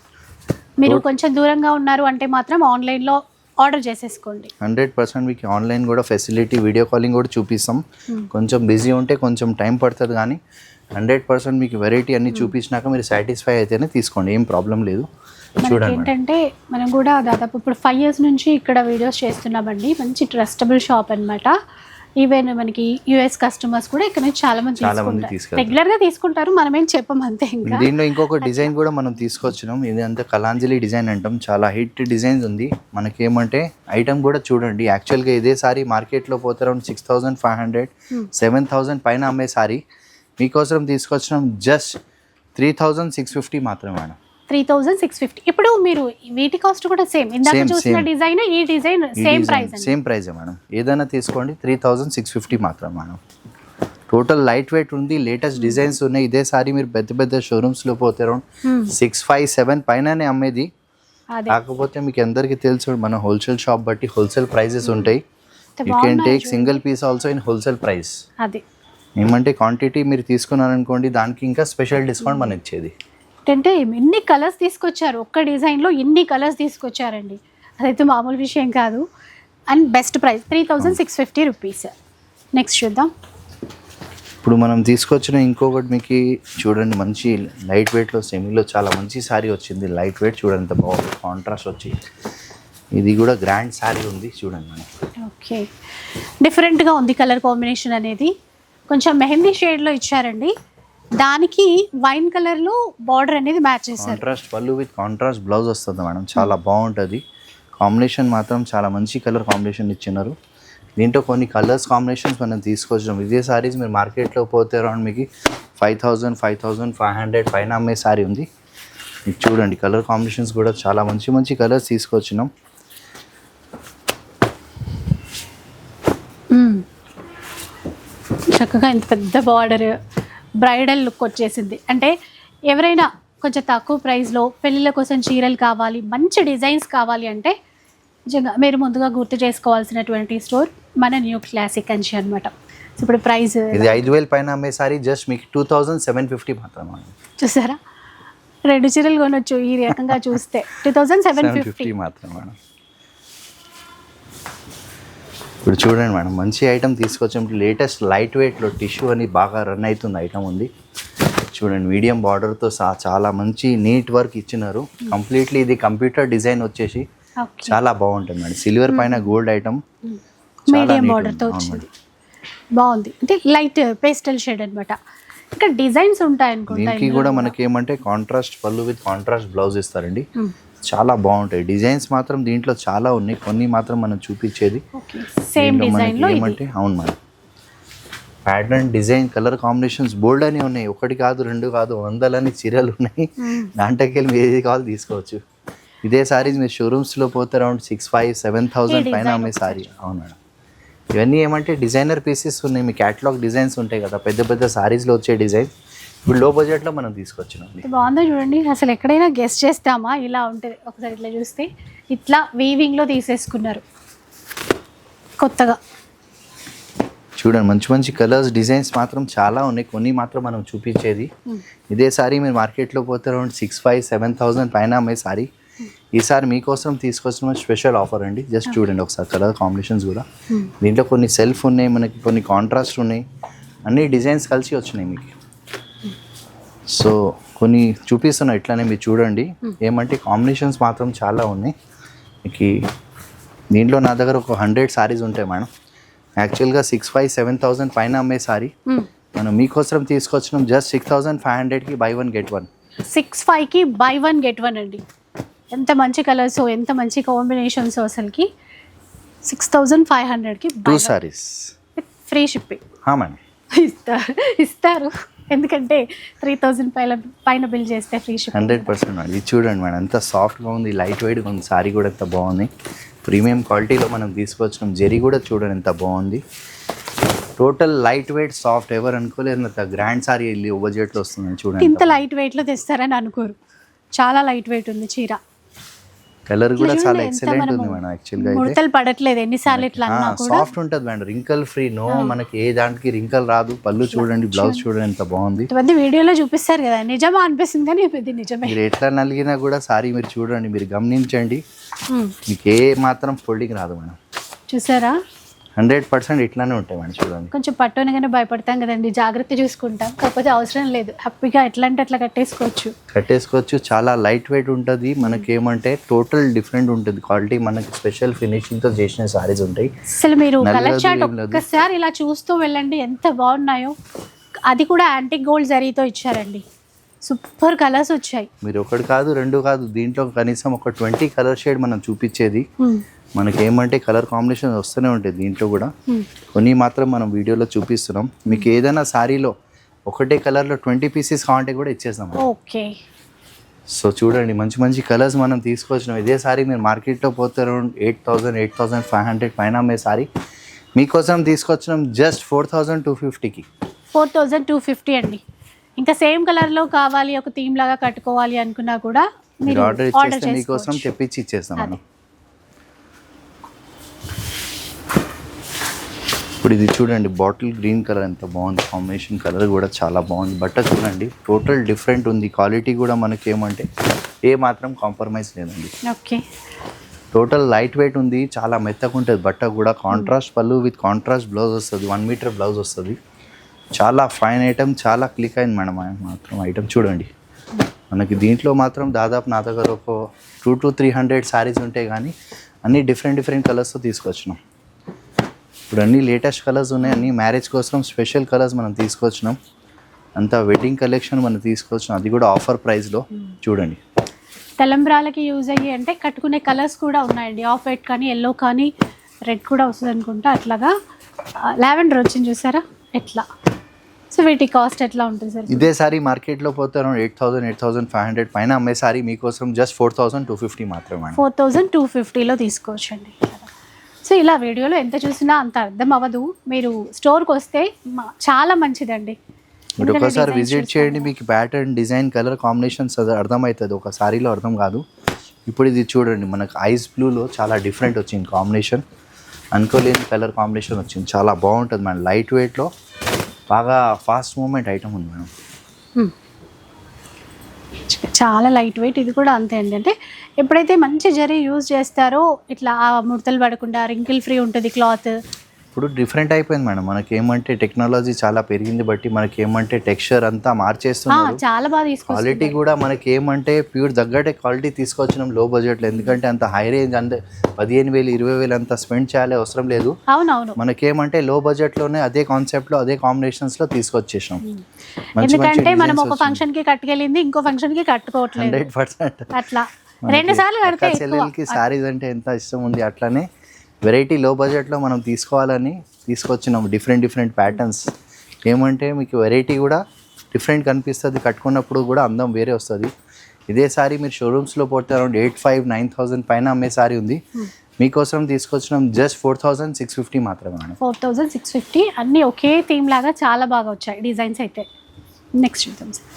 మీరు కొంచెం దూరంగా ఉన్నారు అంటే మాత్రం ఆన్లైన్లో ఆర్డర్ చేసేసుకోండి. హండ్రెడ్ పర్సెంట్ మీకు ఆన్లైన్ కూడా ఫెసిలిటీ వీడియో కాలింగ్ కూడా చూపిస్తాం. కొంచెం బిజీ ఉంటే కొంచెం టైం పడుతుంది కానీ హండ్రెడ్ పర్సెంట్ మీకు వెరైటీ అన్ని చూపించినాక మీరు సాటిస్ఫై అయితేనే తీసుకోండి ఏం ప్రాబ్లం లేదు. చూడండి. ఏంటంటే మనం కూడా దాదాపు ఇప్పుడు ఫైవ్ ఇయర్స్ నుంచి ఇక్కడ వీడియోస్ చేస్తున్నామండి. మంచి ట్రస్టబుల్ షాప్ అన్నమాట. ఈవెన్ మనకి యుఎస్ కస్టమర్స్ కూడా ఇక్కడ నుంచి చాలా మంది చాలా మంది తీసుకుంటారు. రెగ్యులర్గా తీసుకుంటారు మనం ఏం చెప్పం అంతే ఇంకా. దీనిలో ఇంకొక డిజైన్ కూడా మనం తీసుకొచ్చినాం. ఇది అంతా కలాంజలి డిజైన్ అంటాం. చాలా హిట్ డిజైన్స్ ఉంది. మనకి ఏమంటే ఐటమ్ కూడా చూడండి. యాక్చువల్గా ఇదే సారీ మార్కెట్లో పోతే around six thousand five hundred seven thousand పైన అమ్మే సారీ. మీకోసం తీసుకొచ్చినాం just three thousand six fifty మాత్రమే madam. Three thousand six fifty. ఇప్పుడు మీరు వీటి కాస్ట్ కూడా సేమ్ ఇందాక చూసిన. డిజైన్ ఈ డిజైన్ సేమ్ ప్రైస్ సేమ్ ప్రైజే మేడం ఏదైనా తీసుకోండి త్రీ థౌజండ్ సిక్స్ ఫిఫ్టీ మాత్రం మేడం టోటల్ లైట్ వెయిట్ ఉంది లేటెస్ట్ డిజైన్స్ ఉన్నాయి. ఇదే సారీ మీరు పెద్ద పెద్ద షోరూమ్స్లో పోతే around Hmm. Six five seven పైననే అమ్మేది. అదే. కాకపోతే మీకు అందరికీ తెలుసు మన హోల్సేల్ షాప్ బట్టి హోల్సేల్ ప్రైజెస్ ఉంటాయి. ఎంత you can take single piece also in wholesale price అది. ఏమంటే క్వాంటిటీ మీరు తీసుకున్నారనుకోండి దానికి ఇంకా స్పెషల్ డిస్కౌంట్ మనం ఇచ్చేది ఏంటంటే ఇన్ని కలర్స్ తీసుకొచ్చారు? ఒక్క డిజైన్లో ఇన్ని కలర్స్ తీసుకొచ్చారండి? అదైతే మామూలు విషయం కాదు. And best price three thousand six fifty rupees next చూద్దాం. ఇప్పుడు మనం తీసుకొచ్చిన ఇంకొకటి మీకు చూడండి మంచి లైట్ వెయిట్లో సెమీలో చాలా మంచి శారీ వచ్చింది. లైట్ వెయిట్ చూడండి ఎంత బాగుంది. కాంట్రాస్ట్ వచ్చి. ఇది కూడా గ్రాండ్ శారీ ఉంది చూడండి మనం ఓకే డిఫరెంట్గా ఉంది కలర్ కాంబినేషన్ అనేది. కొంచెం మెహందీ షేడ్లో ఇచ్చారండి. దానికి వైన్ కలర్లో బార్డర్ అనేది మ్యాచ్ చేశారు. కాంట్రాస్ట్ పళ్ళు విత్ కాంట్రాస్ట్ బ్లౌజ్ వస్తుంది మేడం. చాలా బాగుంటుంది. కాంబినేషన్ మాత్రం చాలా మంచి కలర్ కాంబినేషన్ ఇచ్చినారు. దీంట్లో కొన్ని కలర్స్ కాంబినేషన్స్ మనం తీసుకొచ్చినాం. ఇదే సారీస్ మీరు మార్కెట్లో పోతే అరౌండ్ మీకు five thousand five thousand five hundred పైన అమ్మే సారీ ఉంది. మీకు చూడండి కలర్ కాంబినేషన్స్ కూడా చాలా మంచి మంచి కలర్స్ తీసుకొచ్చినాం. చక్కగా ఇంత పెద్ద బార్డర్ బ్రైడల్ లుక్ వచ్చేసింది. అంటే ఎవరైనా కొంచెం తక్కువ ప్రైస్లో పెళ్ళిళ్ళ కోసం చీరలు కావాలి మంచి డిజైన్స్ కావాలి అంటే నిజంగా మీరు ముందుగా గుర్తు చేసుకోవాల్సినటువంటి స్టోర్ మన న్యూ క్లాసిక్ అంచి అనమాట ఇప్పుడు ప్రైస్ ఇది ఐదు వేల పైన అమ్మే సారీ జస్ట్ మీకు టూ థౌజండ్ సెవెన్ ఫిఫ్టీ మాత్రమే చూసారా? రెండు చీరలు కొనొచ్చు ఈ రకంగా చూస్తే. *laughs* Two thousand seven fifty. Fifty మాత్రం మేడం. ఇప్పుడు చూడండి మేడం మంచి ఐటమ్ తీసుకొచ్చాం లేటెస్ట్ లైట్ వెయిట్లో టిష్యూ అని బాగా రన్ అవుతుంది ఐటమ్ ఉంది. చూడండి మీడియం బార్డర్తో సహా చాలా మంచి నీట్ వర్క్ ఇచ్చినారు. కంప్లీట్లీ ఇది కంప్యూటర్ డిజైన్ వచ్చేసి చాలా బాగుంటుంది మేడం. సిల్వర్ పైన గోల్డ్ ఐటమ్ మీడియం బార్డర్తో వచ్చింది. బాగుంది. అంటే లైట్ పేస్టల్ షేడ్ అన్నమాట. ఇంకా డిజైన్స్ ఉంటాయి అనుకుంటా దీనికి కూడా మనకి ఏమంటే కాంట్రాస్ట్ పళ్ళు విత్ కాంట్రాస్ట్ బ్లౌజ్ ఇస్తారండి. మ్మ్. చాలా బాగుంటాయి. డిజైన్స్ మాత్రం దీంట్లో చాలా ఉన్నాయి. కొన్ని మాత్రం మనం చూపించేది. సేమ్ డిజైన్ ఏమంటే అవును madam. Pattern design colour combinations bold అని ఉన్నాయి. ఒకటి కాదు రెండు కాదు వందలని చీరలు ఉన్నాయి. దాంట్లోకి వెళ్ళి మీరు ఏది కావాలి తీసుకోవచ్చు. ఇదే సారీస్ మీరు షోరూమ్స్లో పోతే around six five seven thousand పైన అమ్మే సారీ అవును మేడం. ఇవన్నీ ఏమంటే డిజైనర్ పీసెస్ ఉన్నాయి. మీ క్యాటలాగ్ డిజైన్స్ ఉంటాయి కదా. పెద్ద పెద్ద సారీస్లో వచ్చే డిజైన్ ఇప్పుడు లో బడ్జెట్లో మనం తీసుకొచ్చినాం బాగుందో చూడండి. అసలు ఎక్కడైనా గెస్ట్ చేస్తామా? ఇలా ఉంటుంది. ఒకసారి ఇట్లా చూస్తే. ఇట్లా వీవింగ్లో తీసేసుకున్నారు. కొత్తగా. చూడండి మంచి మంచి కలర్స్ డిజైన్స్ మాత్రం చాలా ఉన్నాయి. కొన్ని మాత్రం మనం చూపించేది. ఇదే సారీ మీరు మార్కెట్లో పోతే around six five seven thousand పైన అమ్మే సారీ. ఈసారి మీకోసం తీసుకొచ్చిన స్పెషల్ ఆఫర్ అండి. జస్ట్ చూడండి ఒకసారి కలర్ కాంబినేషన్స్ కూడా. దీంట్లో కొన్ని సెల్ఫ్ ఉన్నాయి మనకి కొన్ని కాంట్రాస్ట్ ఉన్నాయి. అన్ని డిజైన్స్ కలిసి వచ్చినాయి మీకు. సో కొన్ని చూపిస్తున్నా ఇట్లానే మీరు చూడండి. ఏమంటే కాంబినేషన్స్ మాత్రం చాలా ఉన్నాయి. మీకు దీంట్లో నా దగ్గర ఒక హండ్రెడ్ సారీస్ ఉంటాయి మేడం. యాక్చువల్గా సిక్స్ ఫైవ్ సెవెన్ థౌసండ్ పైన అమ్మే సారీ. మ్మ్. మనం మీకోసం తీసుకొచ్చినాం. జస్ట్ సిక్స్ థౌసండ్ ఫైవ్ హండ్రెడ్కి buy one get one. Six ఫైవ్కి బై వన్ గెట్ వన్ అండి. ఎంత మంచి కలర్స్ ఎంత మంచి కాంబినేషన్స్ అసలుకి. సిక్స్ థౌజండ్ ఫైవ్ హండ్రెడ్కి two saris free shipping madam ఇస్తారు ఇస్తారు. ఎందుకంటే త్రీ థౌజండ్ పైన పైన బిల్ చేస్తే free shipping hundred percent madam. ఇది చూడండి మేడం ఎంత సాఫ్ట్గా ఉంది లైట్ వెయిట్గా ఉంది సారీ కూడా ఎంత బాగుంది. ప్రీమియం క్వాలిటీలో మనం తీసుకొచ్చినాం జెరీ కూడా చూడండి ఎంత బాగుంది. టోటల్ లైట్ వెయిట్ సాఫ్ట్ ఎవరు అనుకోలేదు అంత గ్రాండ్ సారీ వెళ్ళి బడ్జెట్లో వస్తుందని చూడండి ఇంత లైట్ వెయిట్లో తెస్తారని అనుకోరు. చాలా లైట్ వెయిట్ ఉంది చీర. కలర్ కూడా చాలా ఎక్సలెంట్ ఉంది మేడం యాక్చువల్గా ముడతలు పడట్లేదు ఎన్నిసార్లు ఇట్లా సాఫ్ట్ ఉంటుంది మేడం రింకల్ ఫ్రీ నో మనకి ఏ దానికి రింకల్ రాదు. పళ్ళు చూడండి బ్లౌజ్ చూడండి ఎంత బాగుంది. కొంతమంది వీడియోలో చూపిస్తారు కదా నిజమా అనిపిస్తుంది కానీ ఇది నిజమే. మీరు ఎట్లా నలిగినా కూడా సారీ మీరు చూడండి మీరు గమనించండి. మ్మ్. మీకు ఏ మాత్రం ఫోల్డింగ్ రాదు మేడం. చూసారా? హండ్రెడ్ పర్సెంట్ ఇట్లానే ఉంటాయి మేడం చూడండి. కొంచెం పట్టు అనగానే భయపడతాం కదండి జాగ్రత్త చూసుకుంటాం. కాకపోతే అవసరం లేదు హ్యాపీగా ఎట్లా అంటే అట్లా కట్టేసుకోవచ్చు. కట్టేసుకోవచ్చు చాలా లైట్ వెయిట్ ఉంటుంది. మనకి ఏమంటే టోటల్ డిఫరెంట్ ఉంటుంది. క్వాలిటీ మనకి స్పెషల్ ఫినిషింగ్తో చేసిన సారీస్ ఉంటాయి. అసలు మీరు కలర్ చాట్. ఒక్కసారి ఇలా చూస్తూ వెళ్ళండి ఎంత బాగున్నాయో. అది కూడా యాంటిక్ గోల్డ్ జరీతో ఇచ్చారండి. సూపర్ కలర్స్ వచ్చాయి. మీరు ఒకటి కాదు రెండు కాదు. దీంట్లో కనీసం ఒక ట్వంటీ కలర్ షేడ్ మనం చూపించేది. మ్మ్. మనకి ఏమంటే కలర్ కాంబినేషన్ వస్తూనే ఉంటాయి దీంట్లో కూడా. కొన్ని మాత్రం మనం వీడియోలో చూపిస్తున్నాం. మీకు ఏదైనా సారీలో ఒకటే కలర్లో ట్వంటీ పీసెస్ కావాలంటే కూడా ఇచ్చేస్తాం. ఓకే. సో చూడండి మంచి మంచి కలర్స్ మనం తీసుకొచ్చినాం. ఇదే సారీ మీరు మార్కెట్లో పోతే around eight thousand eight thousand five hundred పైన అమ్మే సారీ మీకోసం తీసుకొచ్చినాం జస్ట్ ఫోర్ థౌసండ్ టూ ఫిఫ్టీకి. ఫోర్ థౌజండ్ టూ ఫిఫ్టీ అండి. ఇంకా సేమ్ కలర్లో కావాలి ఒక థీమ్ లాగా కట్టుకోవాలి అనుకున్నా కూడా మీరు ఆర్డర్ ఇచ్చేస్తే మీకోసం తెప్పించి ఇచ్చేస్తాం మనం. ఇప్పుడు ఇది చూడండి బాటిల్ గ్రీన్ కలర్ ఎంత బాగుంది కాంబినేషన్ కలర్ కూడా చాలా బాగుంది. బట్ట చూడండి టోటల్ డిఫరెంట్ ఉంది. క్వాలిటీ కూడా మనకి ఏమంటే ఏ మాత్రం కాంప్రమైజ్ లేదండి. ఓకే. టోటల్ లైట్ వెయిట్ ఉంది చాలా మెత్తగా ఉంటుంది. బట్ట కూడా కాంట్రాస్ట్ పళ్ళు విత్ కాంట్రాస్ట్ బ్లౌజ్ వస్తుంది వన్ మీటర్ బ్లౌజ్ వస్తుంది. చాలా ఫైన్ ఐటమ్ చాలా క్లిక్ అయింది మేడం మాత్రం ఐటమ్ చూడండి. మనకి దీంట్లో మాత్రం దాదాపు నా దగ్గర ఒక two to three hundred saris ఉంటాయి కానీ అన్నీ డిఫరెంట్ డిఫరెంట్ కలర్స్తో తీసుకొచ్చినాం. ఇప్పుడు అన్ని లేటెస్ట్ కలర్స్ ఉన్నాయి అన్ని మ్యారేజ్ కోసం స్పెషల్ కలర్స్ మనం తీసుకొచ్చినాం. అంతా వెడ్డింగ్ కలెక్షన్ మనం తీసుకొచ్చినాం. అది కూడా ఆఫర్ ప్రైస్లో చూడండి. తలంబ్రాలకి యూజ్ అయ్యి అంటే కట్టుకునే కలర్స్ కూడా ఉన్నాయండి. ఆఫ్ వైట్ కానీ ఎల్లో కానీ రెడ్ కూడా వస్తుంది అనుకుంటా అట్లాగా. లావెండర్ వచ్చింది చూసారా? ఎట్లా? సో వీటి కాస్ట్ ఎట్లా ఉంటుంది సార్? ఇదే సారీ మార్కెట్లో పోతే around eight thousand eight thousand five hundred పైన అమ్మే సారీ మీకోసం just four thousand two fifty మాత్రమే ఫోర్ థౌజండ్ టూ ఫిఫ్టీలో తీసుకోవచ్చండి. సో ఇలా వీడియోలో ఎంత చూసినా అంత అర్థం అవ్వదు. మీరు స్టోర్కి వస్తే చాలా మంచిదండి. మీరు ఒకసారి విజిట్ చేయండి. మీకు ప్యాటర్న్ డిజైన్ కలర్ కాంబినేషన్స్ అది అర్థమవుతుంది. ఒక సారీలో అర్థం కాదు. ఇప్పుడు ఇది చూడండి మనకు ఐస్ బ్లూలో చాలా డిఫరెంట్ వచ్చింది కాంబినేషన్ అనుకోలేని కలర్ కాంబినేషన్ వచ్చింది. చాలా బాగుంటుంది మేడం లైట్ వెయిట్లో బాగా ఫాస్ట్ మూమెంట్ ఐటమ్ ఉంది మేడం. చాలా లైట్ వెయిట్ ఇది కూడా అంతే అండి. అంటే ఎప్పుడైతే మంచి జరీ యూజ్ చేస్తారో ఇట్లా ముడతలు పడకుండా రింకిల్ ఫ్రీ ఉంటుంది క్లాత్ ఇప్పుడు డిఫరెంట్ అయిపోయింది మేడం. మనకి ఏమంటే టెక్నాలజీ చాలా పెరిగింది బట్టి మనకి ఏమంటే టెక్స్చర్ అంతా మార్చేస్తున్నారు. చాలా బాగా క్వాలిటీ కూడా మనకి ఏమంటే ప్యూర్ తగ్గట్టే క్వాలిటీ తీసుకొచ్చినాం లో. బడ్జెట్లో ఎందుకంటే అంత హై రేంజ్ అంటే పదిహేను వేలు ఇరవై వేలు అంత స్పెండ్ చేయాలి అవసరం లేదు. అవునవును. మనకేమంటే లో బడ్జెట్లోనే అదే కాన్సెప్ట్లో అదే కాంబినేషన్స్లో తీసుకొచ్చేసాం. ఎందుకంటే మనం ఒక ఫంక్షన్కి కట్టుకెళ్ళింది ఇంకో ఫంక్షన్కి కట్టుకోవట్లేదు. Hundred percent. అట్లా. రెండు సార్లు కడితే చెల్లెలకి శారీస్ అంటే ఎంత ఇష్టం ఉంది అట్లానే వెరైటీ లో బడ్జెట్లో మనం తీసుకోవాలని తీసుకొచ్చినాం డిఫరెంట్ డిఫరెంట్ ప్యాటర్న్స్. ఏమంటే మీకు వెరైటీ కూడా డిఫరెంట్ కనిపిస్తుంది కట్టుకున్నప్పుడు కూడా అందం వేరే వస్తుంది. ఇదే సారీ మీరు షోరూమ్స్లో పోతే around eight five nine thousand పైన అమ్మే సారీ ఉంది. మీకోసం తీసుకొచ్చినాం just four thousand six fifty మాత్రమే madam. Four thousand six fifty అన్నీ ఒకే థీమ్ లాగా చాలా బాగా వచ్చాయి డిజైన్స్ అయితే. నెక్స్ట్ చూద్దాం సార్.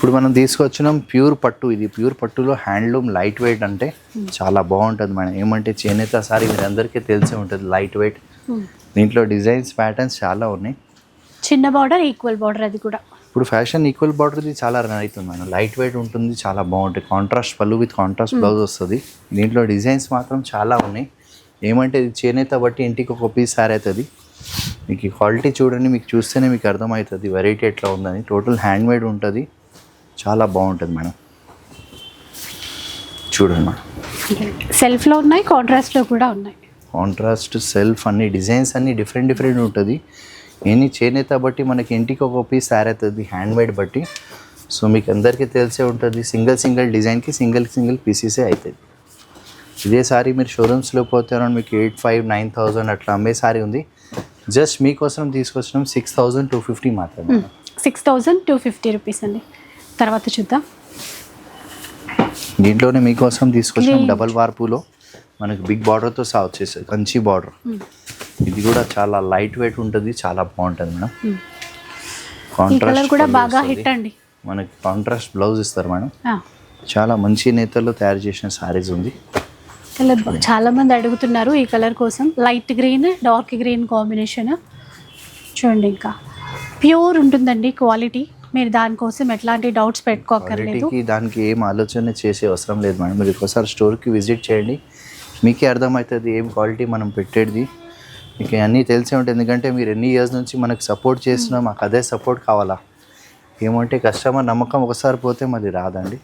ఇప్పుడు మనం తీసుకొచ్చినాం ప్యూర్ పట్టు. ఇది ప్యూర్ పట్టులో హ్యాండ్లూమ్ లైట్ వెయిట్ అంటే చాలా బాగుంటుంది మేడం. ఏమంటే చేనేత సారీ మీరు అందరికీ తెలిసే ఉంటుంది లైట్ వెయిట్. దీంట్లో డిజైన్స్ ప్యాటర్న్స్ చాలా ఉన్నాయి. చిన్న బార్డర్ ఈక్వల్ బార్డర్ అది కూడా. ఇప్పుడు ఫ్యాషన్ ఈక్వల్ బార్డర్ది చాలా రన్ అవుతుంది మేడం. లైట్ వెయిట్ ఉంటుంది చాలా బాగుంటుంది. కాంట్రాస్ట్ పళ్ళు విత్ కాంట్రాస్ట్ బ్లౌజ్ వస్తుంది. దీంట్లో డిజైన్స్ మాత్రం చాలా ఉన్నాయి. ఏమంటే ఇది చేనేత బట్టి ఇంటికి ఒక పీస్ సారీ అవుతుంది. మీకు క్వాలిటీ చూడండి మీకు చూస్తేనే మీకు అర్థమవుతుంది. వెరైటీ ఎట్లా ఉందని. టోటల్ హ్యాండ్ మేడ్ ఉంటుంది. చాలా బాగుంటుంది మేడం. చూడండి మేడం. సెల్ఫ్లో ఉన్నాయి కాంట్రాస్ట్లో కూడా ఉన్నాయి. కాంట్రాస్ట్ సెల్ఫ్ అన్ని డిజైన్స్ అన్ని డిఫరెంట్ డిఫరెంట్ ఉంటుంది. ఎన్ని చేనేత బట్టి మనకి ఇంటికి ఒక పీస్ తయారవుతుంది హ్యాండ్ మేడ్ బట్టి. సో మీకు అందరికీ తెలిసే ఉంటుంది సింగిల్ సింగిల్ డిజైన్కి సింగిల్ సింగిల్ పీసెసే అవుతుంది ఇదే సారీ మీరు షోరూమ్స్లో పోతే మీకు ఎయిట్ ఫైవ్ నైన్ థౌజండ్ అట్లా అమ్మే సారీ ఉంది. జస్ట్ మీకోసం తీసుకొచ్చినాం సిక్స్ థౌజండ్ టూ ఫిఫ్టీ మాత్రమే. Six thousand two fifty rupees అండి. తర్వాత చూద్దాం. దీంట్లోనే మీకోసం తీసుకొచ్చినాం. డబల్ వార్పులో మనకి బిగ్ బార్డర్తో సా వచ్చేస్తుంది కంచి బార్డర్. ఇది కూడా చాలా లైట్ వెయిట్ ఉంటుంది చాలా బాగుంటుంది మేడం. ఈ కలర్ కూడా బాగా. హిట్ అండి. మనకి కాంట్రాస్ట్ బ్లౌజ్ ఇస్తారు మేడం. చాలా మంచి నేతల్లో తయారు చేసిన సారీస్ ఉంది. కలర్ చాలా మంది అడుగుతున్నారు ఈ కలర్ కోసం. Light green dark green combination చూడండి ఇంకా. ప్యూర్ ఉంటుందండి క్వాలిటీ మీరు దానికోసం ఎట్లాంటి డౌట్స్ పెట్టుకోకర్లేదు దానికి ఏం ఆలోచన చేసే అవసరం లేదు మేడం. మీరు ఒకసారి స్టోర్కి విజిట్ చేయండి. మీకే అర్థమవుతుంది ఏం క్వాలిటీ మనం పెట్టేది. మీకు అన్నీ తెలిసే ఉంటుంది. ఎందుకంటే మీరు ఎన్ని ఇయర్స్ నుంచి మనకు సపోర్ట్ చేసినా మాకు అదే సపోర్ట్ కావాలా. ఏమంటే కస్టమర్ నమ్మకం ఒకసారి పోతే మరి రాదండి.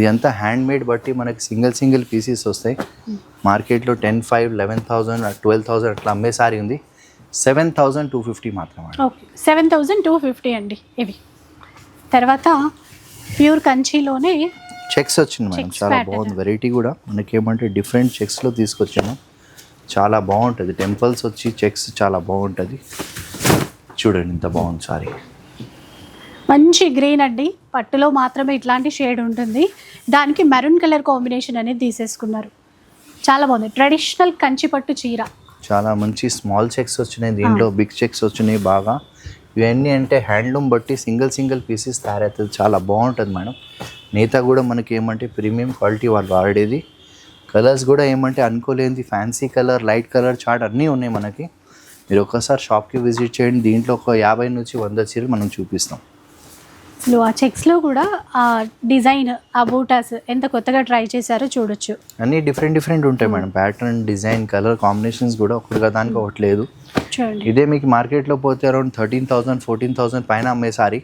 ఇదంతా హ్యాండ్ మేడ్ బట్టి మనకి సింగిల్ సింగిల్ పీసెస్ వస్తాయి. మార్కెట్లో ten five eleven thousand twelve thousand అట్లా అమ్మే సారీ ఉంది. సెవెన్ థౌజండ్ టూ ఫిఫ్టీ మాత్రమే. Okay seven thousand two fifty అండి ఇవి. తర్వాత ప్యూర్ కంచిలోనే చెక్స్ వచ్చింది మేడం చాలా. బాగుంది వెరైటీ కూడా. మనకి ఏమంటే డిఫరెంట్ చెక్స్లో తీసుకొచ్చాము చాలా బాగుంటుంది. టెంపుల్స్ వచ్చి చెక్స్ చాలా బాగుంటుంది. చూడండి ఇంత బాగుంది సారీ. మంచి గ్రీన్ అండి. పట్టులో మాత్రమే ఇట్లాంటి షేడ్ ఉంటుంది. దానికి మెరూన్ కలర్ కాంబినేషన్ అనేది తీసేసుకున్నారు. చాలా బాగుంది. ట్రెడిషనల్ కంచి పట్టు చీర. చాలా మంచి స్మాల్ చెక్స్ వచ్చినాయి. దీంట్లో బిగ్ చెక్స్ వచ్చినాయి బాగా. ఇవన్నీ అంటే హ్యాండ్లూమ్ బట్టి సింగిల్ సింగిల్ పీసెస్ తయారవుతుంది. చాలా బాగుంటుంది మేడం. నేత కూడా మనకి ఏమంటే ప్రీమియం క్వాలిటీ వాళ్ళు వాడేది. కలర్స్ కూడా ఏమంటే అనుకోలేనిది. Fancy colour light colour chart అన్నీ ఉన్నాయి మనకి. మీరు ఒక్కసారి షాప్కి విజిట్ చేయండి. దీంట్లో ఒక యాభై నుంచి వంద చీరలు మనం చూపిస్తాం. అసలు ఆ చెక్స్లో కూడా ఆ డిజైన్ ఆ బూటాస్ ఎంత కొత్తగా ట్రై చేశారో చూడొచ్చు. అన్నీ డిఫరెంట్ డిఫరెంట్ ఉంటాయి madam. Pattern design colour combinations కూడా ఒకటి దానికి ఒకటి లేదు. ఇదే మీకు మార్కెట్లో పోతే around thirteen thousand fourteen thousand పైన అమ్మే సారీ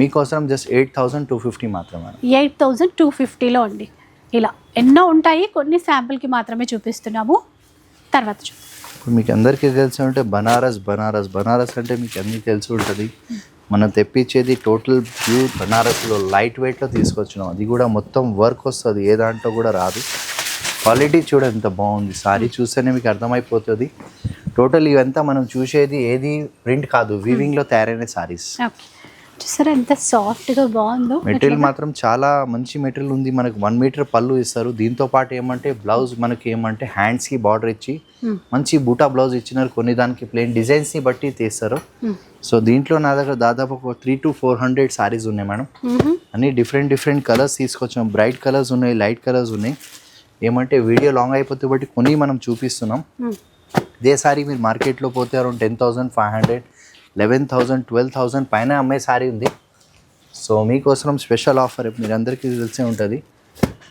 మీకోసం just eight thousand two fifty మాత్రమే ఎయిట్ థౌజండ్ టూ ఫిఫ్టీలో అండి. ఇలా ఎన్నో ఉంటాయి కొన్ని శాంపుల్కి మాత్రమే చూపిస్తున్నాము. తర్వాత మీకు అందరికీ తెలిసి ఉంటే బనారస్ బనారస్ బనారస్ అంటే మీకు అన్నీ తెలిసి ఉంటుంది. మనం తెప్పించేది టోటల్ ప్యూర్ బనారస్లో లైట్ వెయిట్లో తీసుకొచ్చినాం. అది కూడా మొత్తం వర్క్ వస్తుంది. ఏ దాంట్లో కూడా రాదు. క్వాలిటీ చూడ ఎంత బాగుంది. సారీ చూస్తేనే మీకు అర్థమైపోతుంది. టోటల్ ఇవంతా మనం చూసేది ఏది ప్రింట్ కాదు. వీవింగ్లో తయారైన సారీస్ చూసారా ఎంత సాఫ్ట్గా బాగుందో? మెటీరియల్ మాత్రం చాలా మంచి మెటీరియల్ ఉంది. మనకు వన్ మీటర్ పళ్ళు ఇస్తారు. దీంతో పాటు ఏమంటే బ్లౌజ్ మనకి ఏమంటే హ్యాండ్స్కి బార్డర్ ఇచ్చి Hmm. మంచి బూటా బ్లౌజ్ ఇచ్చినారు. కొన్ని దానికి ప్లేన్ డిజైన్స్ని బట్టి తీస్తారు. Hmm. సో దీంట్లో నా దగ్గర దాదాపు ఒక three to four hundred saris ఉన్నాయి మేడం. అన్ని డిఫరెంట్ డిఫరెంట్ కలర్స్ తీసుకొచ్చాం. బ్రైట్ కలర్స్ ఉన్నాయి లైట్ కలర్స్ ఉన్నాయి. ఏమంటే వీడియో లాంగ్ అయిపోతే బట్టి కొన్ని మనం చూపిస్తున్నాం. ఇదే సారీ మీరు మార్కెట్లో పోతే around ten thousand five hundred eleven thousand twelve thousand పైన అమ్మే సారీ ఉంది. సో మీకోసం స్పెషల్ ఆఫర్ మీరు అందరికీ తెలిసే ఉంటుంది.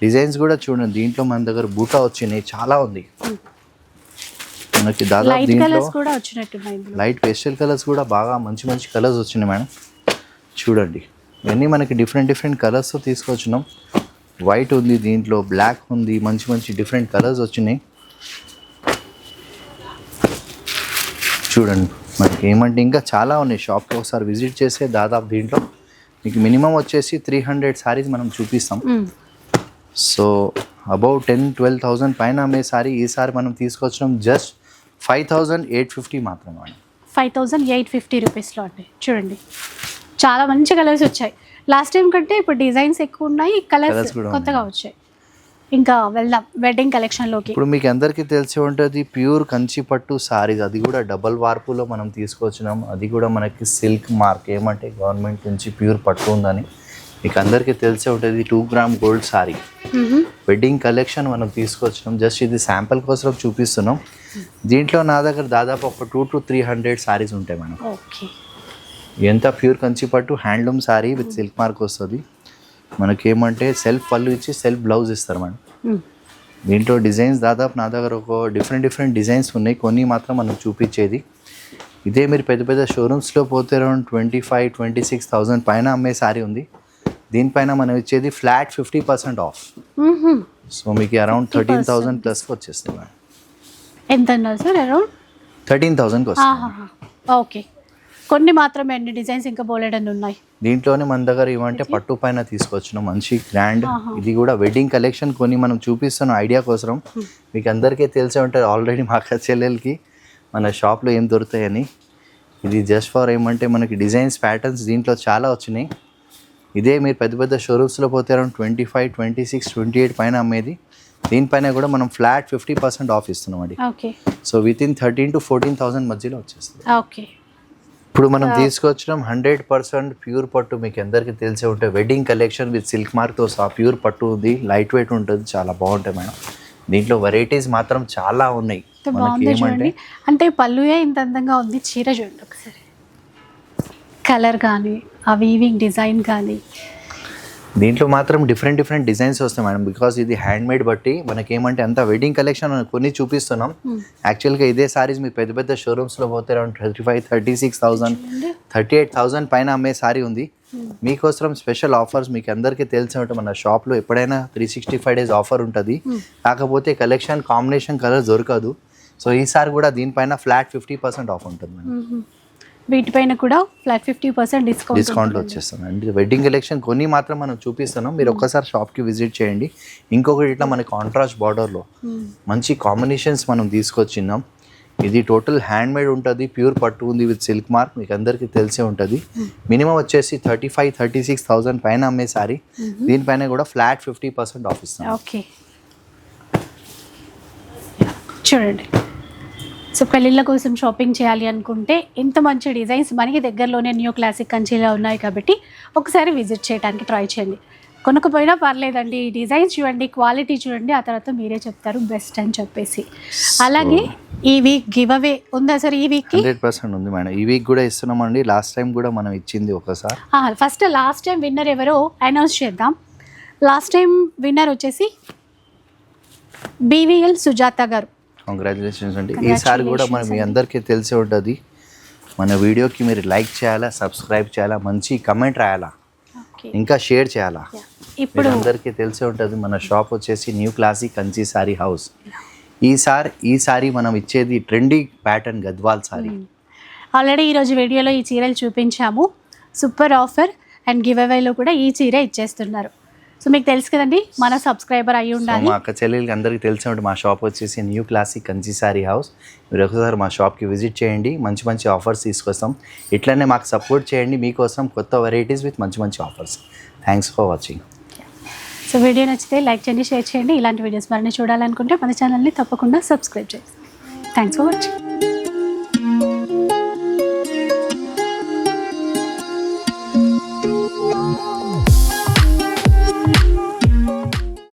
డిజైన్స్ కూడా చూడండి దీంట్లో మన దగ్గర బూటా వచ్చినాయి చాలా ఉంది. మనకి దాదాపు లైట్ దీంట్లో లైట్ పేస్టల్ కలర్స్ కూడా బాగా మంచి మంచి కలర్స్ వచ్చినాయి మేడం. చూడండి. ఇవన్నీ మనకి డిఫరెంట్ డిఫరెంట్ కలర్స్తో తీసుకొచ్చినాం. వైట్ ఉంది దీంట్లో బ్లాక్ ఉంది మంచి మంచి డిఫరెంట్ కలర్స్ వచ్చినాయి. చూడండి. మనకి ఏమంటే ఇంకా చాలా ఉన్నాయి. షాప్కి ఒకసారి విజిట్ చేస్తే దాదాపు దీంట్లో మీకు మినిమం వచ్చేసి త్రీ హండ్రెడ్ సారీస్ మనం చూపిస్తాం. So above ten twelve thousand పైన అమ్మే సారీ ఈసారి మనం తీసుకొచ్చినాం. Just five thousand eight fifty మాత్రమే madam. Five thousand eight fifty రూపీస్లో అండి చూడండి. చాలా మంచి కలర్స్ వచ్చాయి. లాస్ట్ టైం కంటే ఇప్పుడు డిజైన్స్ ఎక్కువ ఉన్నాయి కలర్స్ కొత్తగా వచ్చాయి. ఇంకా వెళ్దాం వెడ్డింగ్ కలెక్షన్లోకి ఇప్పుడు మీకు అందరికీ తెలిసి ఉంటుంది ప్యూర్ కంచి పట్టు సారీస్ అది కూడా డబల్ వార్పులో మనం తీసుకొచ్చినాం. అది కూడా మనకి సిల్క్ మార్క్ ఏమంటే గవర్నమెంట్ నుంచి ప్యూర్ పట్టు ఉందని మీకు అందరికీ తెలిసే ఉంటుంది two gram gold sari. Wedding collection మనం తీసుకొచ్చినాం. జస్ట్ ఇది శాంపుల్ కోసం చూపిస్తున్నాం. దీంట్లో నా దగ్గర దాదాపు ఒక two to three hundred saris ఉంటాయి మేడం. ఎంత ప్యూర్ కంచి పట్టు handloom sari with silk mark వస్తుంది. మనకేమంటే సెల్ఫ్ పళ్ళు ఇచ్చి సెల్ఫ్ బ్లౌజ్ ఇస్తారు మేడం. దీంట్లో డిజైన్స్ దాదాపు నా దగ్గర ఒక డిఫరెంట్ డిఫరెంట్ డిజైన్స్ ఉన్నాయి. కొన్ని మాత్రం మనం చూపించేది. ఇదే మీరు పెద్ద పెద్ద షోరూమ్స్లో పోతే around twenty five twenty six thousand పైన అమ్మే సారీ ఉంది. దీనిపైన మనం ఇచ్చేది flat fifty percent off. So మీకు అరౌండ్ థర్టీన్ థౌజండ్ ప్లస్కి వచ్చేస్తుంది ఎంత అన్నారు సార్ అరౌండ్? థర్టీన్ థౌజండ్కి వస్తుంది. ఓకే. కొన్ని మాత్రమే అండి డిజైన్స్ ఇంకా బోలెడన్ని ఉన్నాయి. దీంట్లోనే మన దగ్గర ఏమంటే పట్టు పైన తీసుకొచ్చిన మంచి గ్రాండ్ ఇది కూడా వెడ్డింగ్ కలెక్షన్ కొన్ని మనం చూపిస్తున్న ఐడియా కోసం మీకు అందరికీ తెలిసే ఉంటుంది ఆల్రెడీ మా చెల్లెలకి మన షాప్లో ఏం దొరుకుతాయని. ఇది జస్ట్ ఫర్ ఏమంటే మనకి డిజైన్స్ ప్యాటర్న్స్ దీంట్లో చాలా వచ్చినాయి. ఇదే మీరు పెద్ద పెద్ద షోరూమ్స్లో పోతే around twenty five twenty six twenty eight పైన అమ్మేది. దీనిపైన కూడా మనం ఫ్లాట్ ఫిఫ్టీ పర్సెంట్ ఆఫ్ ఇస్తున్నాం అండి. Okay. So with in thirteen to fourteen thousand మధ్యలో వచ్చేస్తుంది. ఓకే. ఇప్పుడు మనం తీసుకొచ్చినాం హండ్రెడ్ పర్సెంట్ ప్యూర్ పట్టు మీకు అందరికీ తెలిసే ఉంటే వెడ్డింగ్ కలెక్షన్ విత్ సిల్క్ మార్క్తో సహా ప్యూర్ పట్టు ఉంది. లైట్ వెయిట్ ఉంటుంది చాలా బాగుంటాయి మేడం. దీంట్లో వెరైటీస్ మాత్రం చాలా ఉన్నాయి. మనకి ఏమంటే అంటే పళ్ళుయే ఇంత అందంగా ఉంది చీర చూడండి ఒకసారి. కలర్ కానీ ఆ వీవింగ్ డిజైన్ కానీ దీంట్లో మాత్రం డిఫరెంట్ డిఫరెంట్ డిజైన్స్ వస్తాయి మేడం. బికాస్ ఇది హ్యాండ్ మేడ్ బట్టి మనకి ఏమంటే అంత వెడ్డింగ్ కలెక్షన్ కొన్ని చూపిస్తున్నాం. యాక్చువల్గా ఇదే సారీస్ మీ పెద్ద పెద్ద షోరూమ్స్లో పోతే around thirty five thirty six thousand thirty eight thousand పైన అమ్మే సారీ ఉంది. మీకోసం స్పెషల్ ఆఫర్స్ మీకు అందరికీ తెలిసి ఉంటుంది మన షాప్లో ఎప్పుడైనా three sixty five days offer ఉంటుంది కాకపోతే కలెక్షన్ కాంబినేషన్ కలర్ దొరకదు. సో ఈసారి కూడా దీనిపైన ఫ్లాట్ ఫిఫ్టీ పర్సెంట్ ఆఫ్ ఉంటుంది మేడం. వీటిపైన కూడా ఫ్లాట్ ఫిఫ్టీ పర్సెంట్ డిస్కౌంట్ డిస్కౌంట్లో వచ్చేస్తాను అండి వెడ్డింగ్ కలెక్షన్ కొన్ని మాత్రం మనం చూపిస్తున్నాం. మీరు ఒక్కసారి షాప్కి విజిట్ చేయండి. ఇంకొకటి ఇట్లా మన కాంట్రాస్ట్ బార్డర్లో మంచి కాంబినేషన్స్ మనం తీసుకొచ్చిన్నాం. ఇది టోటల్ హ్యాండ్ మేడ్ ఉంటుంది. ప్యూర్ పట్టు ఉంది విత్ సిల్క్ మార్క్ మీకు అందరికీ తెలిసే ఉంటుంది. మినిమం వచ్చేసి thirty five thirty six thousand పైన అమ్మే సారీ దీనిపైన కూడా ఫ్లాట్ ఫిఫ్టీ పర్సెంట్ ఆఫ్ ఇస్తాం. ఓకే చూడండి. సో పెళ్ళిళ్ళ కోసం షాపింగ్ చేయాలి అనుకుంటే ఇంత మంచి డిజైన్స్ మనకి దగ్గరలోనే న్యూ క్లాసిక్ కంచిలో ఉన్నాయి కాబట్టి ఒకసారి విజిట్ చేయడానికి ట్రై చేయండి. కొనకపోయినా పర్లేదండి. ఈ డిజైన్స్ చూడండి క్వాలిటీ చూడండి ఆ తర్వాత మీరే చెప్తారు బెస్ట్ అని చెప్పేసి. అలాగే ఈ వీక్ గివ్ అవే ఉందా సార్ ఈ వీక్కి హండ్రెడ్ పర్సెంట్ ఉంది మేడం. ఈ వీక్ కూడా ఇస్తున్నామండి. లాస్ట్ టైం కూడా మనం ఇచ్చింది ఒకసారి. ఫస్ట్ లాస్ట్ టైం విన్నర్ ఎవరో అనౌన్స్ చేద్దాం. లాస్ట్ టైం విన్నర్ వచ్చేసి బీవీఎల్ సుజాత గారు. కంగ్రాచులేషన్స్ అండి ఈసారి కూడా మన మీ అందరికీ తెలిసే ఉంటుంది. మన వీడియోకి మీరు లైక్ చేయాలా సబ్స్క్రైబ్ చేయాలా మంచి కమెంట్ రాయాలా ఇంకా షేర్ చేయాలా? ఇప్పుడు అందరికీ తెలిసే ఉంటుంది మన షాప్ వచ్చేసి new classic Kanchi sari house. ఈసారి ఈ సారీ మనం ఇచ్చేది trendy pattern Gadwal sari. Already ఈరోజు వీడియోలో ఈ చీరలు చూపించాము. సూపర్ ఆఫర్ అండ్ గివ్ అవేలో కూడా ఈ చీర ఇచ్చేస్తున్నారు. సో మీకు తెలుసు కదండి మన సబ్స్క్రైబర్ అయి సో ఉండాలి. మా అక్క చెల్లెలకి అందరికీ తెలిసే ఉంటుంది మా షాప్ వచ్చేసి new classic Kanchi sari house. మీరు ఒకసారి మా షాప్కి విజిట్ చేయండి మంచి మంచి ఆఫర్స్ తీసుకొస్తాం. ఇట్లనే మాకు సపోర్ట్ చేయండి మీకోసం కొత్త వెరైటీస్ విత్ మంచి మంచి offers thanks for watching so video నచ్చితే లైక్ చేయండి షేర్ చేయండి. ఇలాంటి వీడియోస్ మరిన్ని చూడాలనుకుంటే మన ఛానల్ని తప్పకుండా సబ్స్క్రైబ్ చేయండి. Thanks for watching